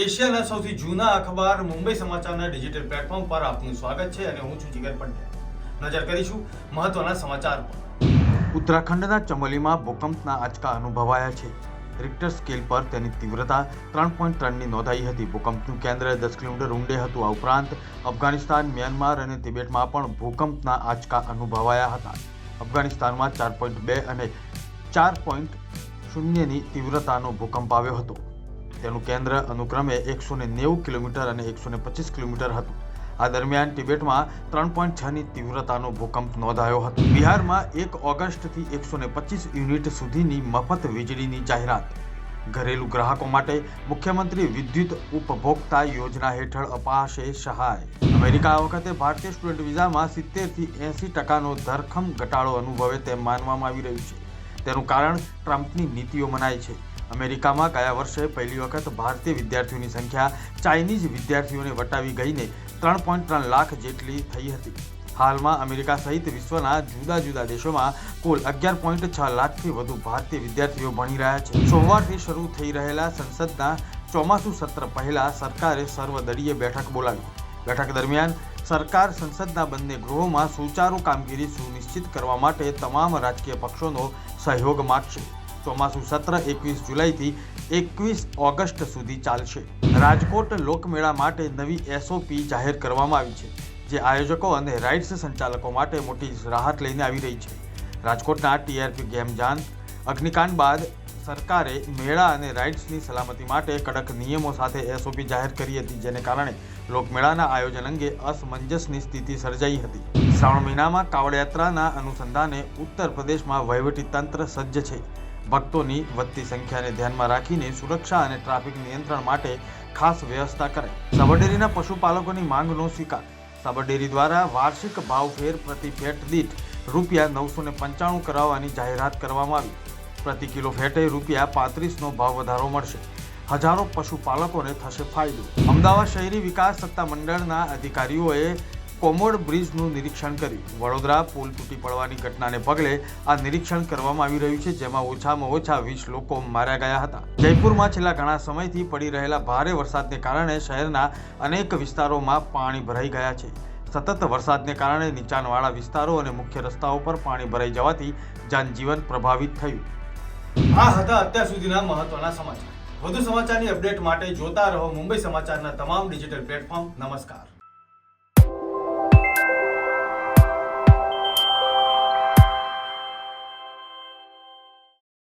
એશિયાના સૌથી જૂના અખબાર મુંબઈ સમાચારના ડિજિટલ પ્લેટફોર્મ પર આપનું સ્વાગત છે અને હું છું જીગર પંડ્યા. નજર કરીશું મહત્વના સમાચાર પર. ઉત્તરાખંડના ચમોલીમાં ભૂકંપના આંચકા અનુભવાયા છે. રિક્ટર સ્કેલ પર તેની તીવ્રતા ત્રણ પોઈન્ટ ત્રણની નોંધાઈ હતી. ભૂકંપનું કેન્દ્ર દસ કિલોમીટર ઊંડે હતું. આ ઉપરાંત અફઘાનિસ્તાન, મ્યાનમાર અને તિબેટમાં પણ ભૂકંપના આંચકા અનુભવાયા હતા. અફઘાનિસ્તાનમાં ચાર પોઈન્ટ બે અને ચાર પોઈન્ટ શૂન્યની તીવ્રતાનો ભૂકંપ આવ્યો હતો. તેનું કેન્દ્ર અનુક્રમે એકસો ને નેવું કિલોમીટર અને એકસો ને પચીસ કિલોમીટર હતું. આ દરમિયાન તિબેટમાં ત્રણ પોઈન્ટ છની તીવ્રતાનો ભૂકંપ નોંધાયો હતો. બિહારમાં એક ઓગસ્ટથી એકસો ને પચીસ યુનિટ સુધીની મફત વીજળીની જાહેરાત. ઘરેલુ ગ્રાહકો માટે મુખ્યમંત્રી વિદ્યુત ઉપભોક્તા યોજના હેઠળ અપાશે સહાય. અમેરિકા આ વખતે ભારતીય સ્ટુડન્ટ વિઝામાં સિત્તેરથી એંસી ટકાનો ધરખમ ઘટાડો અનુભવે તેમ માનવામાં આવી રહ્યું છે. તેનું કારણ ટ્રમ્પની નીતિઓ મનાય છે. અમેરિકામાં ગયા વર્ષે પહેલી વખત ભારતીય વિદ્યાર્થીઓની સંખ્યા ચાઇનીઝ વિદ્યાર્થીઓને વટાવી ગઈને ત્રણ પોઈન્ટ ત્રણ લાખ જેટલી થઈ હતી. હાલમાં અમેરિકા સહિત વિશ્વના જુદા જુદા દેશોમાં કુલ અગિયાર પોઈન્ટ છ લાખથી વધુ ભારતીય વિદ્યાર્થીઓ ભણી રહ્યા છે. સોમવારથી શરૂ થઈ રહેલા સંસદના ચોમાસુ સત્ર પહેલા સરકારે સર્વદળીય બેઠક બોલાવી. બેઠક દરમિયાન સરકાર સંસદના બંને ગૃહોમાં સુચારુ કામગીરી સુનિશ્ચિત કરવા માટે તમામ રાજકીય પક્ષોનો સહયોગ માગશે. ચોમાસુ સત્ર એકવીસ જુલાઈથી એકવીસ ઓગસ્ટ સુધી ચાલશે. રાજકોટ લોકમેળા માટે નવી એસઓપી જાહેર કરવામાં આવી છે, જે આયોજકો અને રાઇડ્સ સંચાલકો માટે મોટી રાહત લઈને આવી રહી છે. રાજકોટના ટીઆરપી ગેમ જાન, અગ્નિકાંડ બાદ સરકારે મેળા અને રાઇડ્સની સલામતી માટે કડક નિયમો સાથે એસઓપી જાહેર કરી હતી, જેને કારણે લોકમેળાના આયોજન અંગે અસમંજસની સ્થિતિ સર્જાઈ હતી. શ્રાવણ મહિનામાં કાવડયાત્રાના અનુસંધાને ઉત્તર પ્રદેશમાં વહીવટીતંત્ર સજ્જ છે. ભક્તોની વધતી સંખ્યાને ધ્યાનમાં રાખીને સુરક્ષા અને ટ્રાફિક નિયંત્રણ માટે ખાસ વ્યવસ્થા કરાઈ સાબરડેરીના પશુપાલકોની માંગનો સ્વીકાર. સાબરડેરી દ્વારા વાર્ષિક ભાવફેર પ્રતિ ફેટ દીઠ રૂપિયા નવસો ને પંચાણું કરાવવાની જાહેરાત કરવામાં આવી. પ્રતિ કિલો ફેટે રૂપિયા પાંત્રીસનો ભાવ વધારો મળશે. હજારો પશુપાલકોને થશે ફાયદો. અમદાવાદ શહેરી વિકાસ સત્તા મંડળના અધિકારીઓએ કોમોડ બ્રિજનું નિરીક્ષણ કર્યું. વડોદરા પુલ તૂટી પડવાની ઘટનાને પગલે આ નિરીક્ષણ કરવામાં આવી રહ્યું છે, જેમાં ઓછામાં ઓછા વીસ લોકો માર્યા ગયા હતા. જયપુરમાં છેલ્લા ઘણા સમયથી પડી રહેલા ભારે વરસાદને કારણે શહેરના અનેક વિસ્તારોમાં પાણી ભરાઈ ગયા છે. સતત વરસાદને કારણે નીચાણવાળા વિસ્તારો અને મુખ્ય રસ્તાઓ પર પાણી ભરાઈ જવાથી જનજીવન પ્રભાવિત થયું. આ હતા અત્યાર સુધીના મહત્વના સમાચાર. વધુ સમાચારની અપડેટ માટે જોતા રહો મુંબઈ સમાચારના તમામ ડિજિટલ પ્લેટફોર્મ. નમસ્કાર.